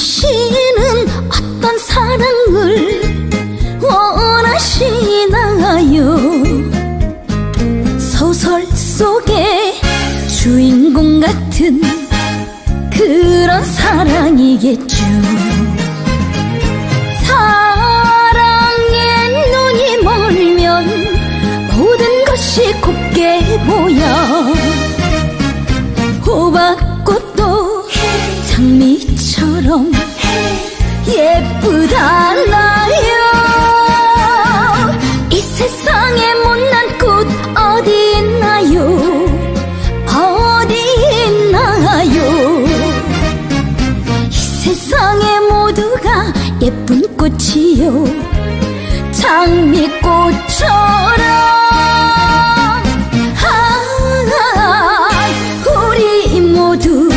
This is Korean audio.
당신은 어떤 사랑을 원하시나요? 소설 속의 주인공 같은 그런 사랑이겠죠. 사랑에 눈이 멀면 모든 것이 것처럼 예쁘다나요. 이 세상에 못난 꽃 어디 있나요? 어디 있나요? 이 세상에 모두가 예쁜 꽃이요. 장미꽃처럼 아, 우리 모두